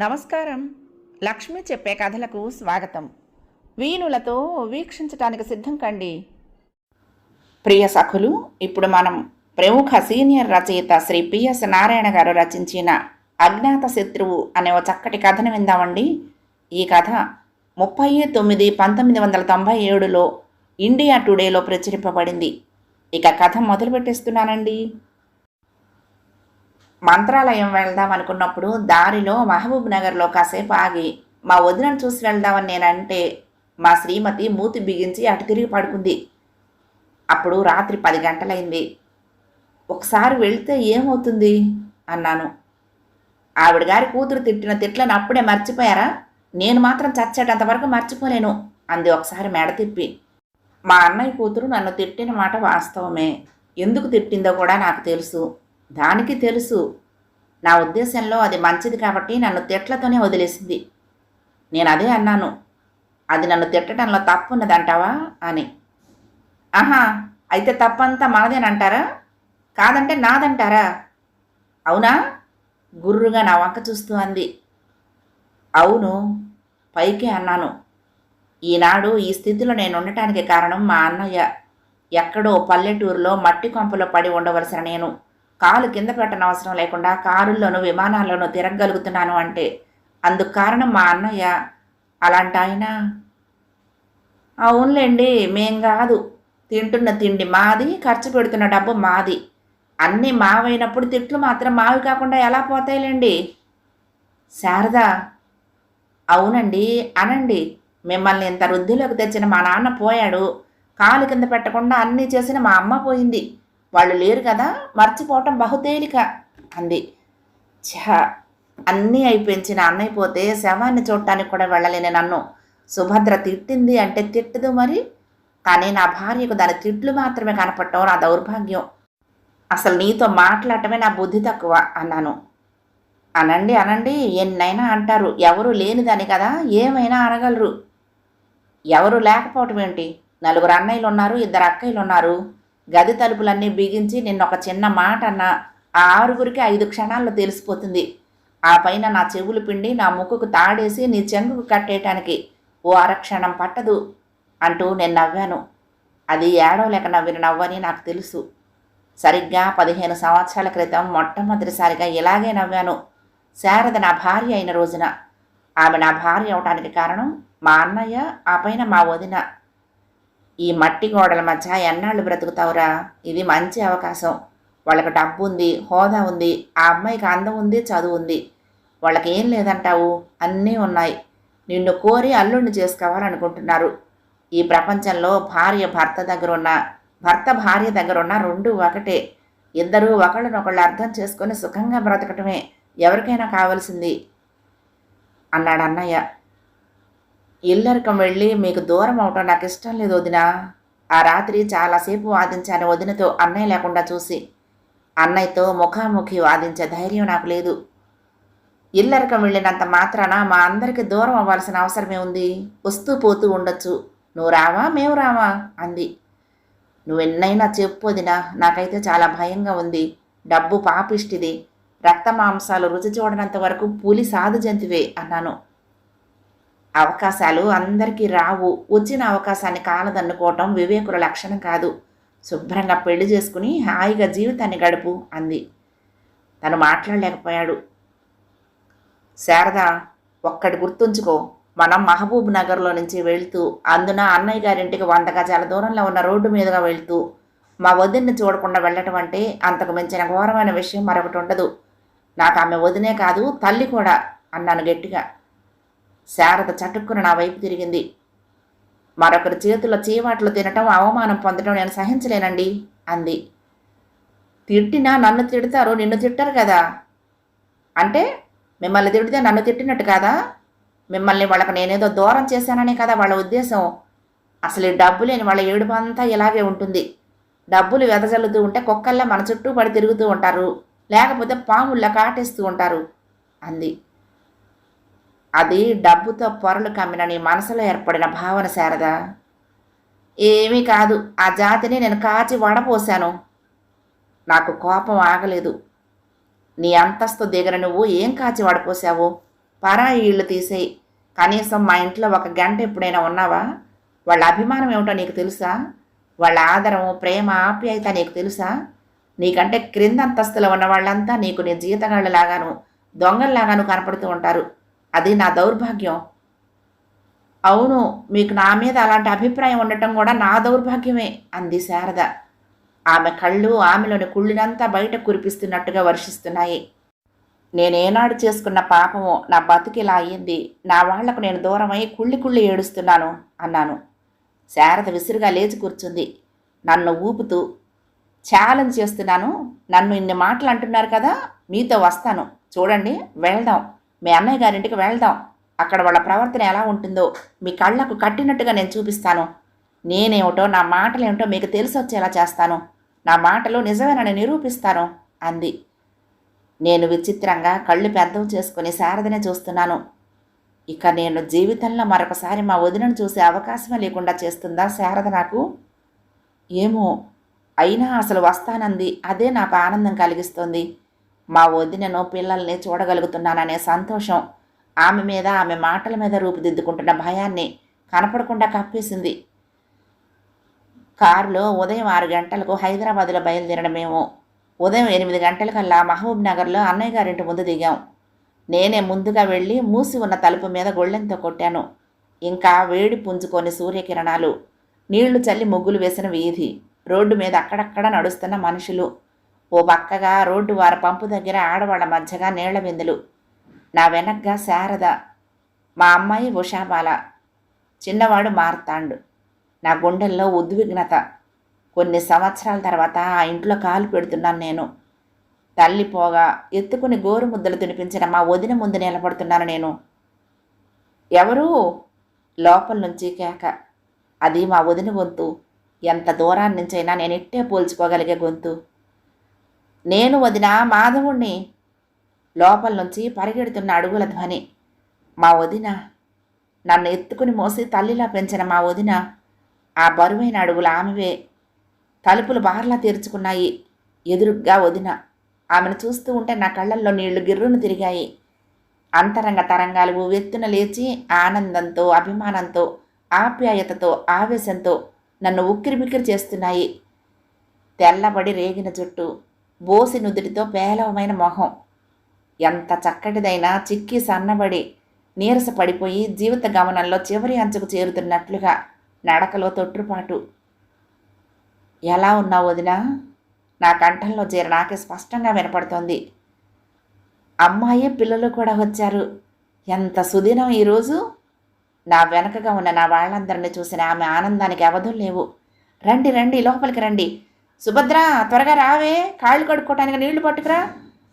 నమస్కారం. లక్ష్మి చెప్పే కథలకు స్వాగతం. వీణులతో వీక్షించటానికి సిద్ధం కండి. ప్రియ సఖులు ఇప్పుడు మనం ప్రముఖ సీనియర్ రచయిత శ్రీ పిఎస్ నారాయణ గారు రచించిన అజ్ఞాత శత్రువు అనే ఒక చక్కటి కథను విందామండి. ఈ కథ ముప్పై తొమ్మిది పంతొమ్మిది వందల తొంభై ఏడులో ఇండియా టుడేలో ప్రచురింపబడింది. ఇక కథ మొదలు పెట్టేస్తున్నానండి మంత్రాలయం వెళ్దాం అనుకున్నప్పుడు దారిలో మహబూబ్ నగర్లో కాసేపు ఆగి మా వదినను చూసి వెళ్దామని నేనంటే మా శ్రీమతి మూతి బిగించి అటు తిరిగి పడుకుంది. అప్పుడు రాత్రి పది గంటలైంది. ఒకసారి వెళితే ఏమవుతుంది? అన్నాను. ఆవిడ గారి కూతురు తిట్టిన తిట్లను అప్పుడే మర్చిపోయారా? నేను మాత్రం చచ్చేటంతవరకు మర్చిపోలేను అంది ఒకసారి మెడ తిప్పి. మా అన్నయ్య కూతురు నన్ను తిట్టిన మాట వాస్తవమే. ఎందుకు తిట్టిందో కూడా నాకు తెలుసు. దానికి తెలుసు. నా ఉద్దేశంలో అది మంచిది కాబట్టి నన్ను తిట్లతోనే వదిలేసింది. నేను అదే అన్నాను. అది నన్ను తిట్టడంలో తప్పున్నదంటావా? అని. ఆహా అయితే తప్పంతా మనదేనంటారా? కాదంటే నాదంటారా? అవునా? గుర్రుగా నా వంక చూస్తూ అంది. అవును పైకే అన్నాను. ఈనాడు ఈ స్థితిలో నేను ఉండటానికి కారణం మా అన్నయ్య. ఎక్కడో పల్లెటూరులో మట్టి కొంపలో పడి ఉండవలసిన నేను. కాలు కింద పెట్టనవసరం లేకుండా కారుల్లోనూ విమానాల్లోనూ తిరగగలుగుతున్నాను అంటే అందుకు కారణం మా అన్నయ్య. అలాంటి ఆయన? అవునులేండి మేం కాదు. తింటున్న తిండి మాది ఖర్చు పెడుతున్న డబ్బు మాది. అన్నీ మావైనప్పుడు తిట్లు మాత్రం మావి కాకుండా ఎలా పోతాయిలేండి? శారదా! అవునండి అనండి. మిమ్మల్ని ఇంత వృద్ధిలోకి తెచ్చిన మా నాన్న పోయాడు. కాలు కింద పెట్టకుండా అన్నీ చేసిన మా అమ్మ పోయింది. వాళ్ళు లేరు కదా మర్చిపోవటం బహుతేలిక అంది. ఛా అన్నీ అయిపోయించిన అన్నయ్య పోతే శవాన్ని చూడటానికి కూడా వెళ్ళలేని నన్ను. సుభద్ర తిట్టింది అంటే తిట్టదు మరి. కానీ నా భార్యకు దాని తిట్లు మాత్రమే కనపడటం నా దౌర్భాగ్యం. అసలు నీతో మాట్లాడటమే నా బుద్ధి తక్కువ అన్నాను. అనండి అనండి ఎన్నైనా అంటారు. ఎవరు లేనిదని కదా ఏమైనా అనగలరు. ఎవరు లేకపోవటం ఏంటి? నలుగురు అన్నయ్యలు ఉన్నారు ఇద్దరు అక్కయ్యలు ఉన్నారు గది తలుపులన్నీ బిగించి నిన్న ఒక చిన్న మాట అన్న ఆ ఆరుగురికి ఐదు క్షణాల్లో తెలిసిపోతుంది. ఆ పైన నా చెవులు పిండి నా ముక్కుకు తాడేసి నీ చెంగుకు కట్టేయటానికి ఓ అరక్షణం పట్టదు అంటూ నేను నవ్వాను. అది ఏడవలేక నవ్విన నవ్వని నాకు తెలుసు. సరిగ్గా పదిహేను సంవత్సరాల క్రితం మొట్టమొదటిసారిగా ఇలాగే నవ్వాను. శారద నా భార్య అయిన రోజున. ఆమె నా భార్య అవటానికి కారణం మా అన్నయ్య ఆ పైన మా వదిన. ఈ మట్టి గోడల మధ్య ఎన్నాళ్ళు బ్రతుకుతావురా? ఇది మంచి అవకాశం. వాళ్ళకి డబ్బు ఉంది హోదా ఉంది ఆ అమ్మాయికి అందం ఉంది చదువు ఉంది. వాళ్ళకి ఏం లేదంటావు? అన్నీ ఉన్నాయి. నిన్ను కోరి అల్లుండి చేసుకోవాలనుకుంటున్నారు. ఈ ప్రపంచంలో భార్య భర్త దగ్గర ఉన్న భర్త భార్య దగ్గర ఉన్న రెండు ఒకటే. ఇద్దరూ ఒకళ్ళనొకళ్ళు అర్థం చేసుకొని సుఖంగా బ్రతకటమే ఎవరికైనా కావాల్సింది. అన్నాడు అన్నయ్య. ఇల్లరికం వెళ్ళి మీకు దూరం అవటం నాకు ఇష్టం లేదు వదిన. ఆ రాత్రి చాలాసేపు వాదించాను వదినతో అన్నయ్య లేకుండా చూసి. అన్నయ్యతో ముఖాముఖి వాదించే ధైర్యం నాకు లేదు. ఇల్లరికం వెళ్ళినంత మాత్రాన మా అందరికీ దూరం అవ్వాల్సిన అవసరమే ఉంది. వస్తూ పోతూ ఉండొచ్చు. నువ్వు రావా? మేము రావా? అంది. నువ్వెన్నైనా చెప్పు వదినా. నాకైతే చాలా భయంగా ఉంది. డబ్బు పాపిష్టిది. రక్త మాంసాలు రుచి చూడనంత వరకు పులి సాధు జంతువే అన్నాను. అవకాశాలు అందరికీ రావు. వచ్చిన అవకాశాన్ని కాలదన్నుకోవటం వివేకుల లక్షణం కాదు. శుభ్రంగా పెళ్ళి చేసుకుని హాయిగా జీవితాన్ని గడుపు అంది. తను మాట్లాడలేకపోయాడు. శారద ఒక్కటి గుర్తుంచుకో. మనం మహబూబ్ నగర్లో నుంచి వెళ్తూ అందున అన్నయ్య గారింటికి వంద గజాల దూరంలో ఉన్న రోడ్డు మీదుగా వెళ్తూ మా వదిన్ని చూడకుండా వెళ్ళటం అంటే అంతకు మించిన ఘోరమైన విషయం మరొకటి ఉండదు. నాకు ఆమె వదినే కాదు తల్లి కూడా అన్నాను గట్టిగా. శారద చటుక్కున నా వైపు తిరిగింది. మరొకరి చేతుల చీవాట్లు తినటం అవమానం పొందటం నేను సహించలేనండి అంది. తిట్టినా నన్ను తిడతారు నిన్ను తిట్టరు కదా? అంటే మిమ్మల్ని తిడితే నన్ను తిట్టినట్టు కాదా? మిమ్మల్ని వాళ్ళకి నేనేదో దూరం చేశాననే కదా వాళ్ళ ఉద్దేశం? అసలు ఈ డబ్బు లేని వాళ్ళ ఏడుపు అంతా ఇలాగే ఉంటుంది. డబ్బులు వెదజల్లుతూ ఉంటే కుక్కల్లా మన చుట్టూ పడి తిరుగుతూ ఉంటారు. లేకపోతే పాముల్లా కాటేస్తూ ఉంటారు అంది. అది డబ్బుతో పొరలు కమ్మిన నీ మనసులో ఏర్పడిన భావన శారదా. ఏమీ కాదు ఆ జాతిని నేను కాచి వడపోశాను. నాకు కోపం ఆగలేదు. నీ అంతస్తు దిగర నువ్వు ఏం కాచి వడపోసావు పరాయి ఇళ్ళు తీసేయి. కనీసం మా ఇంట్లో ఒక గంట ఎప్పుడైనా ఉన్నావా? వాళ్ళ అభిమానం ఏమిటో నీకు తెలుసా? వాళ్ళ ఆదరం ప్రేమ ఆప్యాయత నీకు తెలుసా? నీకంటే క్రింద అంతస్తులో ఉన్న వాళ్ళంతా నీకు నీ జీతగాళ్ళలాగాను దొంగల్లాగాను కనపడుతూ ఉంటారు. అది నా దౌర్భాగ్యం. అవును మీకు నా మీద అలాంటి అభిప్రాయం ఉండటం కూడా నా దౌర్భాగ్యమే అంది శారద. ఆమె కళ్ళు ఆమెలోని కుళ్ళినంతా బయట కురిపిస్తున్నట్టుగా వర్షిస్తున్నాయి. నేనేనాడు చేసుకున్న పాపము నా బతుకిలా అయ్యింది నా వాళ్ళకు నేను దూరమై కుళ్ళి కుళ్ళి ఏడుస్తున్నాను అన్నాను. శారద విసురుగా లేచి కూర్చుంది. నన్ను ఊపుతూ ఛాలెంజ్ చేస్తున్నాను నన్ను ఇన్ని మాటలు అంటున్నారు కదా మీతో వస్తాను. చూడండి వెళ్దాం. మీ అన్నయ్య గారింటికి వెళ్దాం. అక్కడ వాళ్ళ ప్రవర్తన ఎలా ఉంటుందో మీ కళ్ళకు కట్టినట్టుగా నేను చూపిస్తాను. నేనేమిటో నా మాటలేమిటో మీకు తెలిసి వచ్చేలా చేస్తాను. నా మాటలు నిజమేనని నిరూపిస్తాను అంది. నేను విచిత్రంగా కళ్ళు పెద్దవి చేసుకుని శారదనే చూస్తున్నాను. ఇక నేను జీవితంలో మరొకసారి మా వదినను చూసే అవకాశమే లేకుండా చేస్తుందా శారద నాకు? ఏమో అయినా అసలు వస్తానంది. అదే నాకు ఆనందం కలిగిస్తుంది. మా వదినను పిల్లల్ని చూడగలుగుతున్నాననే సంతోషం. ఆమె మీద ఆమె మాటల మీద రూపుదిద్దుకుంటున్న భయాన్ని కనపడకుండా కప్పేసింది. కారులో ఉదయం ఆరు గంటలకు హైదరాబాద్లో బయలుదేరిన మేము ఉదయం ఎనిమిది గంటలకల్లా మహబూబ్ నగర్లో అన్నయ్య గారింటి ముందు దిగాం. నేనే ముందుగా వెళ్ళి మూసి ఉన్న తలుపు మీద గొళ్ళెంతో కొట్టాను. ఇంకా వేడి పుంజుకొని సూర్యకిరణాలు నీళ్ళు చల్లి ముగ్గులు వేసిన వీధి రోడ్డు మీద అక్కడక్కడ నడుస్తున్న మనుషులు ఓ పక్కగా రోడ్డు వారి పంపు దగ్గర ఆడవాళ్ళ మధ్యగా నీళ్ళ బిందెలు నా వెనక్గా శారద మా అమ్మాయి ఉషాబాల. చిన్నవాడు మార్తాండు. నా గుండెల్లో ఉద్విగ్నత. కొన్ని సంవత్సరాల తర్వాత ఆ ఇంట్లో కాలు పెడుతున్నాను నేను. తల్లి పోగా ఎత్తుకుని గోరు ముద్దలు తినిపించిన మా వదిన ముందు నిలబడుతున్నాను నేను. ఎవరు? లోపల నుంచి కేక. అది మా వదిన గొంతు. ఎంత దూరాన్నించైనా నేను ఇట్టే పోల్చుకోగలిగే గొంతు. నేను వదిన మాధవుణ్ణి లోపల నుంచి పరిగెడుతున్న అడుగుల ధ్వని. మా వదిన నన్ను ఎత్తుకుని మోసి తల్లిలా పెంచిన మా వదిన ఆ బరువైన అడుగులు ఆమెవే. తలుపులు బార్లా తెరుచుకున్నాయి. ఎదురుగ్గా వదిన ఆమెను చూస్తూ ఉంటే నా కళ్ళల్లో నీళ్ళు గిర్రును తిరిగాయి. అంతరంగ తరంగాలు ఉవ్వెత్తున లేచి ఆనందంతో అభిమానంతో ఆప్యాయతతో ఆవేశంతో నన్ను ఉక్కిరిబిక్కిరి చేస్తున్నాయి. తెల్లబడి రేగిన జుట్టు బోసి నుదుటితో పేలవమైన మొహం. ఎంత చక్కటిదైనా చిక్కి సన్నబడి నీరస పడిపోయి జీవిత గమనంలో చివరి అంచుకు చేరుతున్నట్లుగా నడకలో తొట్టుపాటు ఎలా ఉన్నావు వదినా? నా కంఠంలో చేర నాకే స్పష్టంగా వినపడుతోంది. అమ్మాయి పిల్లలు కూడా వచ్చారు. ఎంత సుదినం ఈరోజు నా వెనకగా ఉన్న నా వాళ్ళందరినీ చూసిన ఆమె ఆనందానికి అవధులు లేవు. రండి రండి లోపలికి రండి. సుభద్ర త్వరగా రావే. కాళ్ళు కడుక్కోవటానికి నీళ్ళు పట్టుకురా.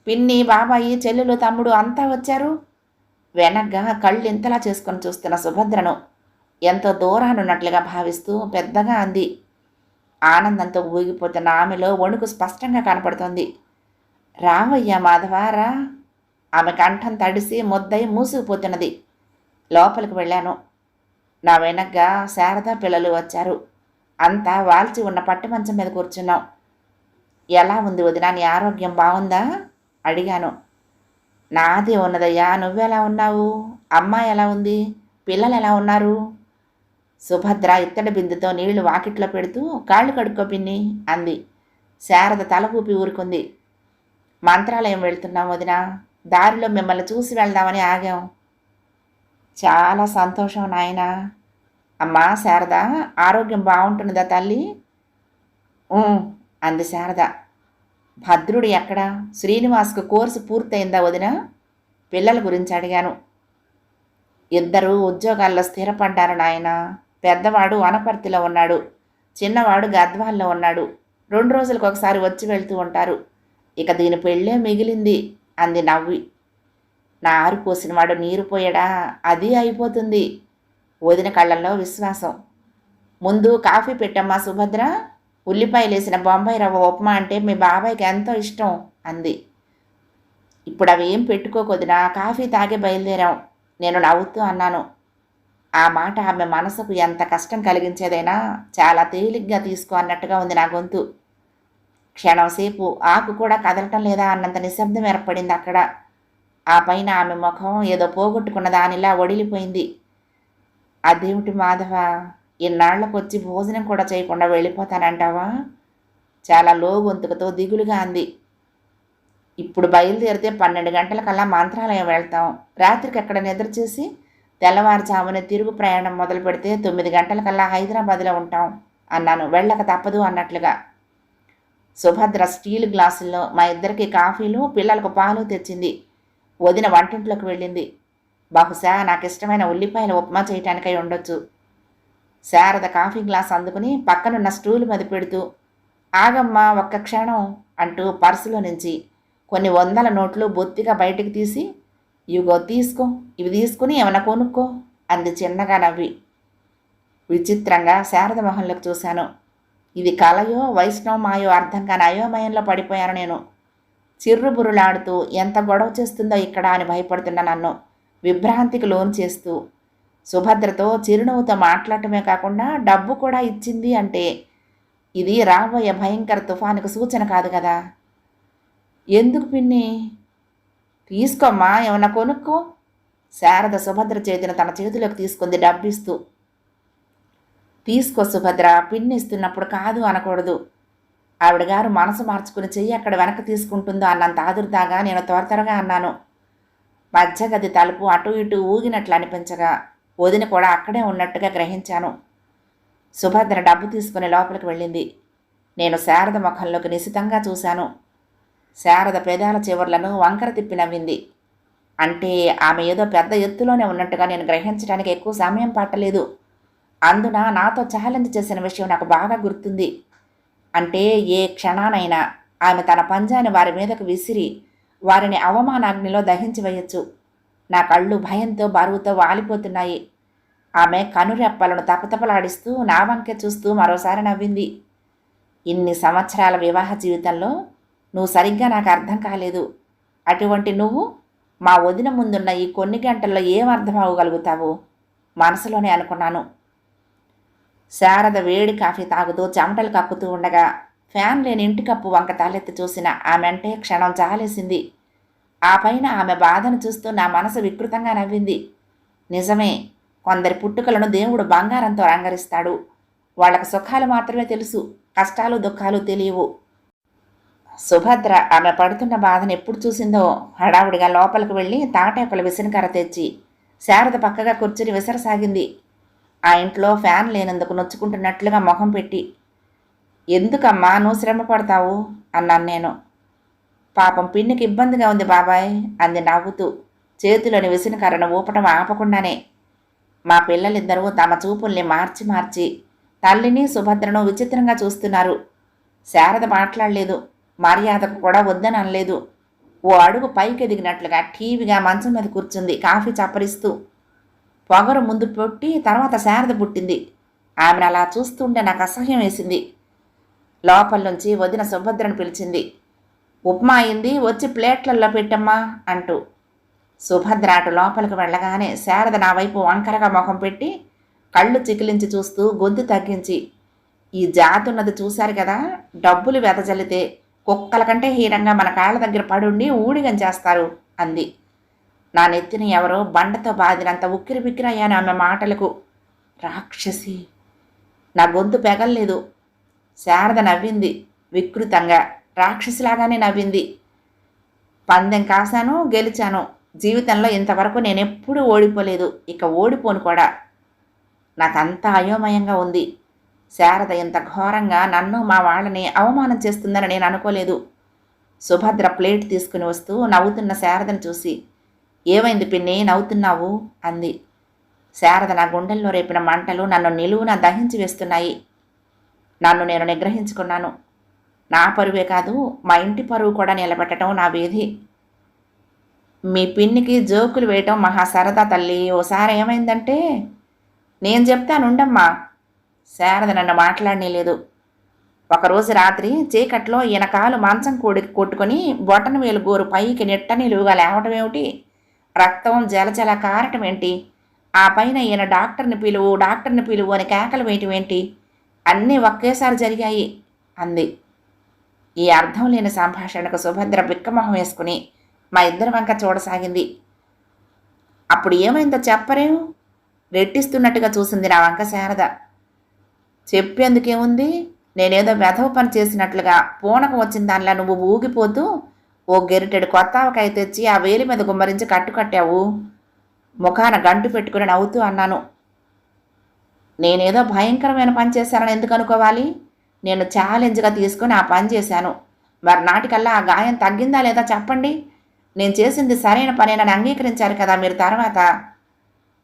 పిన్ని బాబాయి చెల్లెలు తమ్ముడు అంతా వచ్చారు. వెనగ్గా కళ్ళు ఇంతలా చేసుకొని చూస్తున్న సుభద్రను ఎంతో దూరానున్నట్లుగా భావిస్తూ పెద్దగా అంది. ఆనందంతో ఊగిపోతున్న ఆమెలో వణుకు స్పష్టంగా కనపడుతోంది. రావయ్యా మాధవారా ఆమె కంఠం తడిసి ముద్దై మూసుకుపోతున్నది. లోపలికి వెళ్ళాను. నా వెనగ్గా శారదా పిల్లలు వచ్చారు. అంతా వాల్చి ఉన్న పట్టు మంచం మీద కూర్చున్నాం ఎలా ఉంది వదిన నీ ఆరోగ్యం బాగుందా? అడిగాను. నాది ఉన్నదయ్యా నువ్వెలా ఉన్నావు? అమ్మాయి ఎలా ఉంది? పిల్లలు ఎలా ఉన్నారు? సుభద్ర ఇత్తడి బిందుతో నీళ్ళు వాకిట్లో పెడుతూ కాళ్ళు కడుక్కో పిన్ని అంది. శారద తల ఊపి ఊరుకుంది. మంత్రాలయం వెళ్తున్నాం వదిన దారిలో మిమ్మల్ని చూసి వెళ్దామని ఆగాం. చాలా సంతోషం నాయనా. అమ్మా శారద ఆరోగ్యం బాగుంటున్నదా తల్లి? అంది శారద. భద్రుడు ఎక్కడా? శ్రీనివాస్కు కోర్సు పూర్తయిందా వదిన? పిల్లల గురించి అడిగాను. ఇద్దరు ఉద్యోగాల్లో స్థిరపడ్డారు నాయన. పెద్దవాడు వనపర్తిలో ఉన్నాడు. చిన్నవాడు గద్వాల్లో ఉన్నాడు. రెండు రోజులకు ఒకసారి వచ్చి వెళ్తూ ఉంటారు. ఇక దీని పెళ్ళే మిగిలింది అంది నవ్వి. నా ఆరు పోసినవాడు నీరు పోయడా? అది అయిపోతుంది. వదిన కళ్ళల్లో విశ్వాసం. ముందు కాఫీ పెట్టమ్మా సుభద్ర ఉల్లిపాయలేసిన బొంబాయి రవ్వ ఉప్మా అంటే మీ బాబాయ్కి ఎంతో ఇష్టం అంది. ఇప్పుడు అవి ఏం పెట్టుకోకొదినా కాఫీ తాగే బయలుదేరాం. నేను నవ్వుతూ అన్నాను. ఆ మాట ఆమె మనసుకు ఎంత కష్టం కలిగించేదైనా చాలా తేలిగ్గా తీసుకో అన్నట్టుగా ఉంది నా గొంతు. క్షణంసేపు ఆకు కూడా కదలటం లేదా అన్నంత నిశ్శబ్దం ఏర్పడింది అక్కడ. ఆ పైన ఆమె ముఖం ఏదో పోగొట్టుకున్న దానిలా ఒడిలిపోయింది. అదేమిటి మాధవ? ఇన్నాళ్ళకు వచ్చి భోజనం కూడా చేయకుండా వెళ్ళిపోతానంటావా? చాలా లో గొంతుకతో దిగులుగా అంది. ఇప్పుడు బయలుదేరితే పన్నెండు గంటలకల్లా మంత్రాలయం వెళ్తాం. రాత్రికి అక్కడ నిద్ర చేసి? తెల్లవారుజామున తిరుగు ప్రయాణం మొదలు పెడితే తొమ్మిది గంటలకల్లా హైదరాబాద్లో ఉంటాం అన్నాను. వెళ్ళక తప్పదు అన్నట్లుగా. సుభద్ర స్టీల్ గ్లాసుల్లో మా ఇద్దరికి కాఫీలు పిల్లలకు పాలు తెచ్చింది. వదిన వంటింట్లోకి వెళ్ళింది. బహుశా నాకు ఇష్టమైన ఉల్లిపాయల ఉప్మా చేయటానికై ఉండొచ్చు. శారద కాఫీ గ్లాస్ అందుకుని పక్కనున్న స్టూల్ మీద పెడుతూ ఆగమ్మా ఒక్క క్షణం అంటూ పర్సులో నుంచి కొన్ని వందల నోట్లు బొత్తిగా బయటికి తీసి ఇవిగో తీసుకో ఇవి తీసుకుని ఏమైనా కొనుక్కో అంది చిన్నగా నవ్వి. విచిత్రంగా శారద మొహంలోకి చూశాను. ఇది కలయో వైష్ణవమాయో అర్థం కాని అయోమయంలో పడిపోయాను నేను. చిర్రుబురులాడుతూ ఎంత గొడవ చేస్తుందో ఇక్కడ అని భయపడుతున్న నన్ను. విభ్రాంతికి లోన్ చేస్తూ సుభద్రతో చిరునవ్వుతో మాట్లాడటమే కాకుండా డబ్బు కూడా ఇచ్చింది అంటే ఇది రాబోయే భయంకర తుఫానుకు సూచన కాదు కదా. ఎందుకు పిన్ని? తీసుకోమ్మా ఏమన్నా కొనుక్కో. శారద సుభద్ర చేతిని తన చేతిలోకి తీసుకుంది డబ్బిస్తూ. తీసుకో సుభద్ర పిన్ని ఇస్తున్నప్పుడు కాదు అనకూడదు. ఆవిడ గారు మనసు మార్చుకుని చెయ్యి అక్కడ వెనక్కి తీసుకుంటుందో అన్నంత ఆదుర్దాగా నేను త్వర త్వరగా అన్నాను. మధ్యగది తలుపు అటు ఇటు ఊగినట్లు అనిపించగా వదిన కూడా అక్కడే ఉన్నట్టుగా గ్రహించాను. సుభద్ర డబ్బు తీసుకుని లోపలికి వెళ్ళింది. నేను శారద ముఖంలోకి నిశితంగా చూశాను. శారద పెదాల చివర్లను వంకర తిప్పి నవ్వింది. అంటే ఆమె ఏదో పెద్ద ఎత్తులోనే ఉన్నట్టుగా నేను గ్రహించడానికి ఎక్కువ సమయం పట్టలేదు. అందున నాతో ఛాలెంజ్ చేసిన విషయం నాకు బాగా గుర్తుంది. అంటే ఏ క్షణానైనా ఆమె తన పంజాని వారి మీదకు విసిరి వారిని అవమానాగ్నిలో దహించివేయచ్చు నా కళ్ళు భయంతో బరువుతో వాలిపోతున్నాయి. ఆమె కనురెప్పలను తపతపలాడిస్తూ నా వంకె చూస్తూ మరోసారి నవ్వింది. ఇన్ని సంవత్సరాల వివాహ జీవితంలో నువ్వు సరిగ్గా నాకు అర్థం కాలేదు. అటువంటి నువ్వు మా వదిన ముందున్న ఈ కొన్ని గంటల్లో ఏం అర్థం అవ్వగలుగుతావు? మనసులోనే అనుకున్నాను. శారద వేడి కాఫీ తాగుతూ చెమటలు కక్కుతూ ఉండగా ఫ్యాన్ లేని ఇంటి కప్పు వంక తలెత్తి చూసిన ఆమె అంటే క్షణం చాలేసింది ఆ పైన ఆమె బాధను చూస్తూ నా మనసు వికృతంగా నవ్వింది. నిజమే కొందరి పుట్టుకలను దేవుడు బంగారంతో రంగరిస్తాడు వాళ్ళకు సుఖాలు మాత్రమే తెలుసు కష్టాలు దుఃఖాలు తెలియవు. సుభద్ర ఆమె పడుతున్న బాధను ఎప్పుడు చూసిందో హడావుడిగా లోపలికి వెళ్ళి తాటేపల విసనకర తెచ్చి శారద పక్కగా కూర్చుని విసరసాగింది. ఆ ఇంట్లో ఫ్యాన్ లేనందుకు నొచ్చుకుంటున్నట్లుగా మొహం పెట్టి ఎందుకమ్మా నువ్వు శ్రమ పడతావు? అన్నాను నేను. పాపం పిన్నికి ఇబ్బందిగా ఉంది బాబాయ్ అంది నవ్వుతూ చేతిలోని విసినకర్రను ఊపటం ఆపకుండానే. మా పిల్లలిద్దరూ తమ చూపుల్ని మార్చి మార్చి తల్లిని సుభద్రను విచిత్రంగా చూస్తున్నారు. శారద మాట్లాడలేదు మర్యాదకు కూడా వద్దని అనలేదు. ఓ అడుగు పైకి ఎదిగినట్లుగా టీవీగా మంచం మీద కూర్చుంది కాఫీ చప్పరిస్తూ. పొగరు ముందు పొట్టి తర్వాత శారద పుట్టింది. ఆమెను అలా చూస్తుంటే నాకు అసహ్యం వేసింది. లోపల నుంచి వదిన సుభద్రను పిలిచింది. ఉప్మా అయింది వచ్చి ప్లేట్లలో పెట్టమ్మా అంటూ. సుభద్ర అటు లోపలికి వెళ్ళగానే శారద నా వైపు వంకరగా ముఖం పెట్టి కళ్ళు చికిలించి చూస్తూ గొంతు తగ్గించి ఈ జాతున్నది చూశారు కదా డబ్బులు వెదజల్లితే కుక్కల కంటే హీనంగా మన కాళ్ళ దగ్గర పడుండి ఊడిగం చేస్తారు అంది. నా నెత్తిని ఎవరో బండతో బాదినంత ఉక్కిరి బిక్కిరయ్యాను ఆమె మాటలకు రాక్షసి నా గొంతు పెగల్లేదు శారద నవ్వింది వికృతంగా. రాక్షసిలాగానే నవ్వింది. పందెం కాశాను గెలిచాను. జీవితంలో ఇంతవరకు నేనెప్పుడూ ఓడిపోలేదు. ఇక ఓడిపోను కూడా. నాకంతా అయోమయంగా ఉంది. శారద ఇంత ఘోరంగా నన్ను మా వాళ్ళని అవమానం చేస్తుందని నేను అనుకోలేదు. సుభద్ర ప్లేట్ తీసుకుని వస్తూ నవ్వుతున్న శారదను చూసి ఏమైంది పిన్ని నవ్వుతున్నావు? అంది. శారద నా గుండెల్లో రేపిన మంటలు నన్ను నిలువున దహించి వేస్తున్నాయి. నన్ను నేను నిగ్రహించుకున్నాను. నా పరువే కాదు మా ఇంటి పరువు కూడా నిలబెట్టడం నా వేధి. మీ పిన్నికి జోకులు వేయటం మహా సరదా తల్లి. ఓసారి ఏమైందంటే నేను చెప్తానుండమ్మా శారద నన్ను మాట్లాడనేలేదు. ఒకరోజు రాత్రి చీకట్లో ఈయన కాలు మంచం కూడి కొట్టుకొని బొటన వేలు గోరు పైకి నెట్ట నిలువుగా లేవటం ఏమిటి? రక్తం జలజల కారటం ఏంటి? ఆ పైన ఈయన డాక్టర్ని పిలువు డాక్టర్ని పిలువు అని కేకలు వేయటం ఏంటి? అన్నీ ఒకేసారి జరిగాయి అంది. ఈ అర్థం లేని సంభాషణకు సుభద్ర బిక్కమొహం వేసుకుని మా ఇద్దరి వంక చూడసాగింది. అప్పుడు ఏమైందో చెప్పరేం? రెట్టిస్తున్నట్టుగా చూసింది నా వంక శారద. చెప్పేందుకేముంది? నేనేదో వెధవ పని చేసినట్లుగా పూనకం వచ్చిన దానిలా నువ్వు ఊగిపోతూ ఓ గెరిటెడు కొత్త ఆవకాయ తెచ్చి ఆ వేలి మీద గుమ్మరించి కట్టు కట్టావు. ముఖాన గంటు పెట్టుకుని నవ్వుతూ అన్నాను. నేనేదో భయంకరమైన పని చేశానని ఎందుకు అనుకోవాలి? నేను ఛాలెంజ్గా తీసుకుని ఆ పని చేశాను. మరి నాటికల్లా ఆ గాయం తగ్గిందా లేదా చెప్పండి. నేను చేసింది సరైన పనేనని అంగీకరించారు కదా మీరు తర్వాత.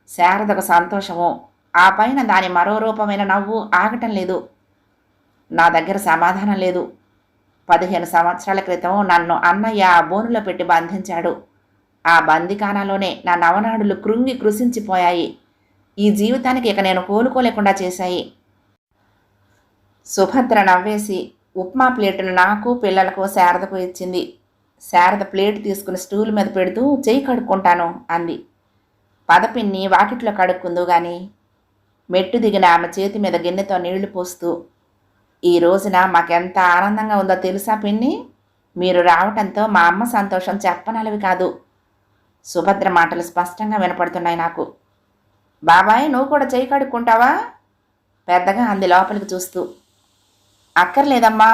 శారదకు సంతోషము. ఆ పైన దాని మరో రూపమైన నవ్వు ఆగటం లేదు. నా దగ్గర సమాధానం లేదు. పదిహేను సంవత్సరాల క్రితం నన్ను అన్నయ్య ఆ బోనులో పెట్టి బంధించాడు. ఆ బందికానాలోనే నా నవనాడులు కృంగి కృషించిపోయాయి ఈ జీవితానికి ఇక నేను కోలుకోలేకుండా చేశాయి. సుభద్ర నవ్వేసి ఉప్మా ప్లేటును నాకు పిల్లలకు శారదకు ఇచ్చింది. శారద ప్లేట్ తీసుకుని స్టూల్ మీద పెడుతూ చెయ్యి కడుక్కుంటాను అంది. పదపిన్ని వాకిట్లో కడుక్కుందు గాని. మెట్టు దిగిన ఆమె చేతి మీద గిన్నెతో నీళ్ళు పోస్తూ ఈ రోజున మాకెంత ఆనందంగా ఉందో తెలుసా పిన్ని? మీరు రావటంతో మా అమ్మ సంతోషం చెప్పనలవి కాదు. సుభద్ర మాటలు స్పష్టంగా వినపడుతున్నాయి నాకు. బాబాయ్ నువ్వు కూడా చేయి కడుక్కుంటావా? పెద్దగా అంది లోపలికి చూస్తూ. అక్కర్లేదమ్మా.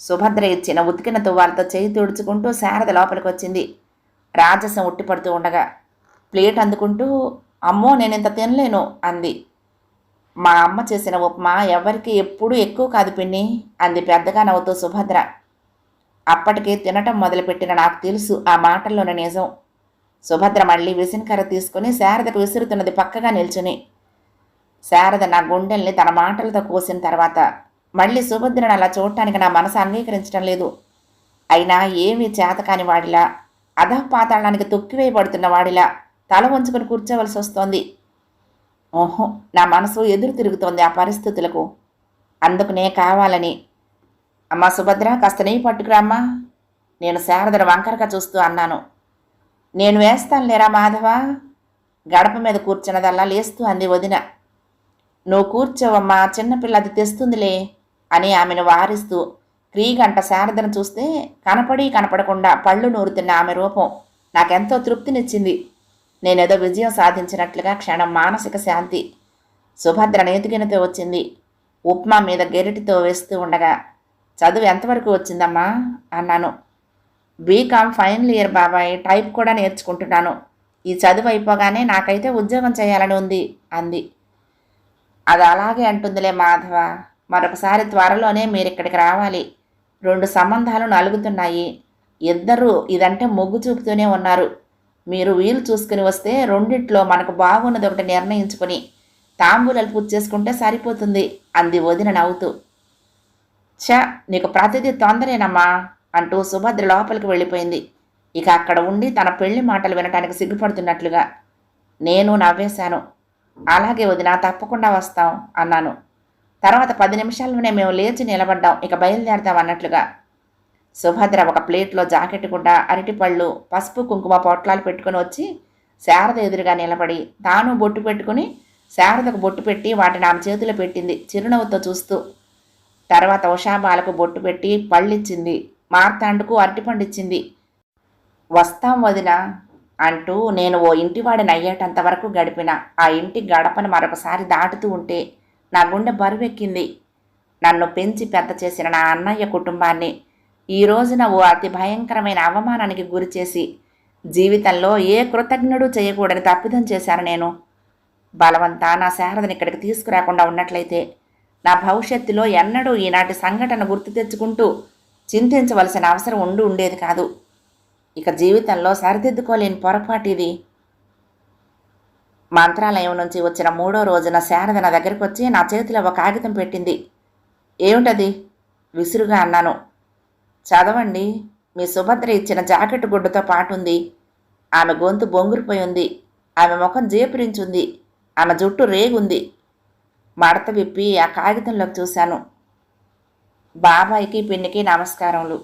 సుభద్ర ఇచ్చిన ఉతికిన తువ్వాలతో చేయి తుడుచుకుంటూ శారద లోపలికి వచ్చింది. రాజసం ఉట్టిపడుతూ ఉండగా ప్లేట్ అందుకుంటూ అమ్మో నేను ఇంత తినలేను అంది. మా అమ్మ చేసిన ఉప్మా ఎవరికి ఎప్పుడూ ఎక్కువ కాదు పిన్ని అంది పెద్దగా నవ్వుతూ సుభద్ర. అప్పటికే తినటం మొదలుపెట్టిన నాకు తెలుసు ఆ మాటల్లోని నిజం. సుభద్ర మళ్ళీ విసినకర్ర తీసుకుని శారదకు విసురుతున్నది పక్కగా నిల్చుని. శారద నా గుండెల్ని తన మాటలతో కోసిన తర్వాత మళ్ళీ సుభద్రను అలా చూడటానికి నా మనసు అంగీకరించడం లేదు. అయినా ఏమీ చేతకాని వాడిలా అధపాతాళానికి తొక్కివేయబడుతున్న వాడిలా తల వంచుకొని కూర్చోవలసి వస్తోంది. ఓహో నా మనసు ఎదురు తిరుగుతోంది ఆ పరిస్థితులకు. అందుకునే కావాలని. అమ్మా సుభద్ర కాస్త నెయ్యి పట్టుకురామ్మా నేను శారదను వంకరగా చూస్తూ అన్నాను. నేను వేస్తాను లేరా మాధవ? గడప మీద కూర్చున్నదల్లా లేస్తూ అంది వదిన. నువ్వు కూర్చోవమ్మా చిన్నపిల్ల అది తెస్తుందిలే అని ఆమెను వారిస్తూ క్రీగంట శారదను చూస్తే కనపడి కనపడకుండా పళ్ళు నూరుతున్న ఆమె రూపం నాకెంతో తృప్తినిచ్చింది. నేనేదో విజయం సాధించినట్లుగా క్షణం మానసిక శాంతి సుభద్ర నేతిగినతో వచ్చింది. ఉప్మా మీద గెరిటితో వేస్తూ ఉండగా చదువు ఎంతవరకు వచ్చిందమ్మా? అన్నాను. బీకామ్ ఫైనల్ ఇయర్ బాబాయ్ టైప్ కూడా నేర్చుకుంటున్నాను. ఈ చదువు అయిపోగానే నాకైతే ఉద్యోగం చేయాలని ఉంది అంది. అది అలాగే అంటుందిలే మాధవ మరొకసారి త్వరలోనే మీరు ఇక్కడికి రావాలి. రెండు సంబంధాలు నలుగుతున్నాయి. ఇద్దరూ ఇదంటే మొగ్గు చూపుతూనే ఉన్నారు. మీరు వీలు చూసుకుని వస్తే రెండిట్లో మనకు బాగున్నది ఒకటి నిర్ణయించుకొని తాంబూలాలు పూజ చేసుకుంటే సరిపోతుంది అంది వదిన నవ్వుతూ. చ నీకు ప్రతిదీ తొందరేనమ్మా అంటూ సుభద్ర లోపలికి వెళ్ళిపోయింది. ఇక అక్కడ ఉండి తన పెళ్ళి మాటలు వినటానికి సిగ్గుపడుతున్నట్లుగా నేను నవ్వేశాను. అలాగే వదిన తప్పకుండా వస్తాం అన్నాను. తర్వాత పది నిమిషాల్లోనే మేము లేచి నిలబడ్డాం. ఇక బయలుదేరతాం అన్నట్లుగా. సుభద్ర ఒక ప్లేట్లో జాకెట్ గుడ్డ అరటిపళ్ళు పసుపు కుంకుమ పొట్లాలు పెట్టుకుని వచ్చి శారద ఎదురుగా నిలబడి తాను బొట్టు పెట్టుకుని శారదకు బొట్టు పెట్టి వాటిని ఆమె చేతిలో పెట్టింది చిరునవ్వుతో చూస్తూ. తర్వాత ఉషాబాలకు బొట్టు పెట్టి పళ్ళిచ్చింది. మార్తాండుకు అరటిపండిచ్చింది వస్తాం వదిన అంటూ నేను ఓ ఇంటివాడిని అయ్యేటంత వరకు గడిపిన. ఆ ఇంటి గడపను మరొకసారి దాటుతూ ఉంటే నా గుండె బరువెక్కింది. నన్ను పెంచి పెద్ద చేసిన నా అన్నయ్య కుటుంబాన్ని ఈ రోజున ఓ అతి భయంకరమైన అవమానానికి గురిచేసి జీవితంలో ఏ కృతజ్ఞుడు చేయకూడని తప్పిదం చేశాను నేను. బలవంతా నా శారదని ఇక్కడికి తీసుకురాకుండా ఉన్నట్లయితే నా భవిష్యత్తులో ఎన్నడూ ఈనాటి సంఘటన గుర్తు తెచ్చుకుంటూ చింతించవలసిన అవసరం ఉండి ఉండేది కాదు. ఇక జీవితంలో సరిదిద్దుకోలేని పొరపాటు ఇది. మంత్రాలయం నుంచి వచ్చిన మూడో రోజున శారద నా దగ్గరికి వచ్చి నా చేతిలో ఒక కాగితం పెట్టింది. ఏమిటది? విసురుగా అన్నాను. చదవండి. మీ సుభద్ర ఇచ్చిన జాకెట్ గుడ్డతో పాటుంది. ఆమె గొంతు బొంగురిపోయి ఉంది. ఆమె ముఖం జేపురించుంది. ఆమె జుట్టు రేగుంది. మడత విప్పి ఆ కాగితంలోకి చూశాను. బాబాయికి పిన్నికి నమస్కారములు.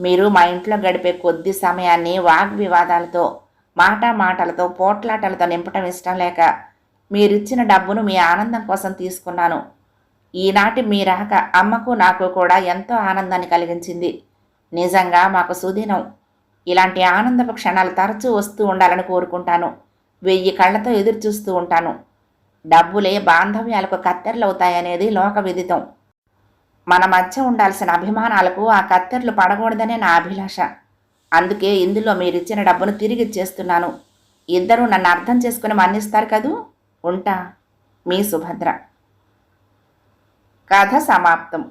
మీరు మా ఇంట్లో గడిపే కొద్ది సమయాన్ని వాగ్వివాదాలతో మాట మాటలతో పోట్లాటలతో నింపటం ఇష్టం లేక మీరిచ్చిన డబ్బును మీ ఆనందం కోసం తీసుకున్నాను. ఈనాటి మీ రాక అమ్మకు నాకు కూడా ఎంతో ఆనందాన్ని కలిగించింది. నిజంగా మాకు సుదినం. ఇలాంటి ఆనందపు క్షణాలు తరచూ వస్తూ ఉండాలని కోరుకుంటాను. వెయ్యి కళ్ళతో ఎదురు చూస్తూ ఉంటాను. డబ్బులే బాంధవ్యాలకు కత్తెరలవుతాయనేది లోక విదితం మన మధ్య ఉండాల్సిన అభిమానాలకు ఆ కత్తెర్లు పడకూడదనే నా అభిలాష. అందుకే ఇందులో మీరిచ్చిన డబ్బును తిరిగి ఇచ్చేస్తున్నాను. ఇద్దరూ నన్ను అర్థం చేసుకుని మన్నిస్తారు కదూ? ఉంటా. మీ సుభద్ర. కథ సమాప్తం.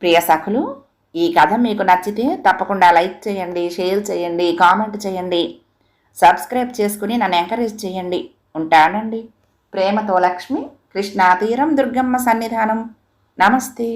ప్రియ సఖులు ఈ కథ మీకు నచ్చితే తప్పకుండా లైక్ చేయండి షేర్ చేయండి కామెంట్ చేయండి. సబ్స్క్రైబ్ చేసుకుని నన్ను ఎంకరేజ్ చేయండి. ఉంటానండి. ప్రేమతో లక్ష్మి కృష్ణా తీరం దుర్గమ్మ సన్నిధానం. నమస్తే.